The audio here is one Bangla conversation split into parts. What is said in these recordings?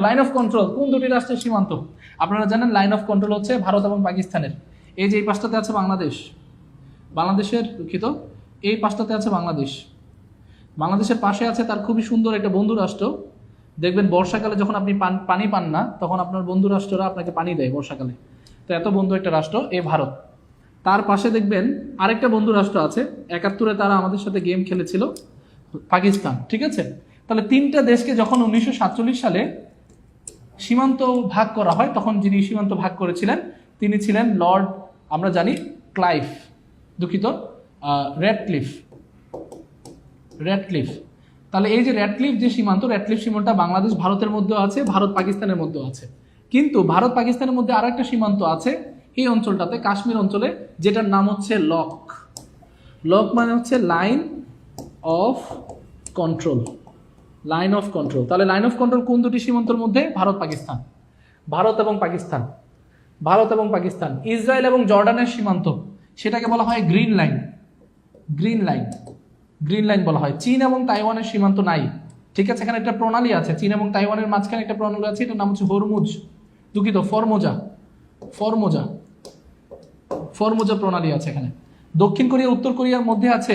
লাইন অফ কন্ট্রোল কোন দুটি রাষ্ট্রের সীমান্ত? আপনারা জানেন লাইন অফ কন্ট্রোল হচ্ছে ভারত এবং পাকিস্তানের। এই যে এই পাশটাতে আছে বাংলাদেশ। বাংলাদেশের দুঃখিত, এই পাশটাতে আছে বাংলাদেশ। বাংলাদেশের পাশে আছে তার খুবই সুন্দর একটা বন্ধু রাষ্ট্র। দেখবেন বর্ষাকালে যখন আপনি পান- পানি না, তখন আপনার বন্ধু রাষ্ট্ররা আপনাকে পানি দেয় বর্ষাকালে। তো এত বন্ধু একটা রাষ্ট্র এ ভারত। তার পাশে দেখবেন আরেকটা বন্ধু রাষ্ট্র আছে, একাত্তরে তারা আমাদের সাথে গেম খেলেছিল, পাকিস্তান, ঠিক আছে? তাহলে তিনটা দেশকে যখন উনিশশো সাতচল্লিশ সালে সীমান্ত ভাগ করা হয়, তখন যিনি সীমান্ত ভাগ করেছিলেন, তিনি ছিলেন লর্ড, আমরা জানি ক্লাইভ দুঃখিত রেড ক্লিফ রেড ক্লিফ তাহলে এই যে রেড ক্লিফ যে সীমান্ত রেড ক্লিফ সীমান্তটা বাংলাদেশ, ভারতের মধ্যেও আছে, ভারত পাকিস্তানের মধ্যেও আছে। কিন্তু ভারত পাকিস্তানের মধ্যে আরও একটা সীমান্ত আছে, এই অঞ্চলটাতে, কাশ্মীর অঞ্চলে, যেটার নাম হচ্ছে লক। লক মানে হচ্ছে line of control. Line of control তাহলে লাইন অফ কন্ট্রোল কোন দুটি সীমান্তের মধ্যে? ভারত, পাকিস্তান। ভারত এবং পাকিস্তান। ভারত এবং পাকিস্তান। ইসরায়েল এবং জর্ডানের সীমান্ত। সেটাকে বলা হয় green line green line green line বলা হয়। চীন এবং তাইওয়ানের সীমান্ত নাই। ঠিক আছে, এখানে একটা প্রণালী আছে। চীন এবং তাইওয়ানের মাঝখানে একটা প্রণালী আছে। এটার নাম হচ্ছে হরমুজ। দুঃখিত, ফরমোজা। ফরমোজা। ফরমোজা প্রণালী আছে এখানে। দক্ষিণ কোরিয়া, উত্তর কোরিয়ার মধ্যে আছে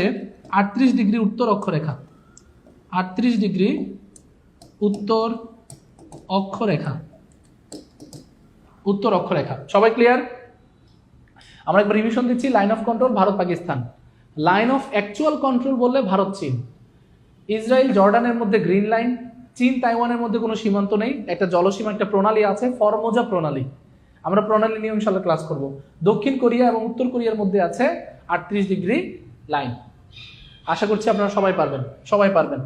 আটত্রিশ ডিগ্রি উত্তর অক্ষরেখা। আটত্রিশ ডিগ্রি উত্তর অক্ষরেখা। উত্তর অক্ষরেখা। সবাই ক্লিয়ার আমরা একবার রিভিশন দিচ্ছি line of control Bharat, Pakistan. Line of actual control বললে ভারত, চীন। ইসরায়েল জর্ডানের মধ্যে গ্রিন লাইন চীন, তাইওয়ানের মধ্যে কোনো সীমান্ত নেই। একটা জলসীমা, একটা প্রণালী আছে, ফরমোজা প্রণালী। আমরা প্রণালী নিয়ে ইনশাল্লাহ ক্লাস করব। দক্ষিণ কোরিয়া এবং উত্তর কোরিয়ার মধ্যে আছে আটত্রিশ ডিগ্রি লাইন আশা করছি আপনারা সবাই পারবেন সবাই পারবেন।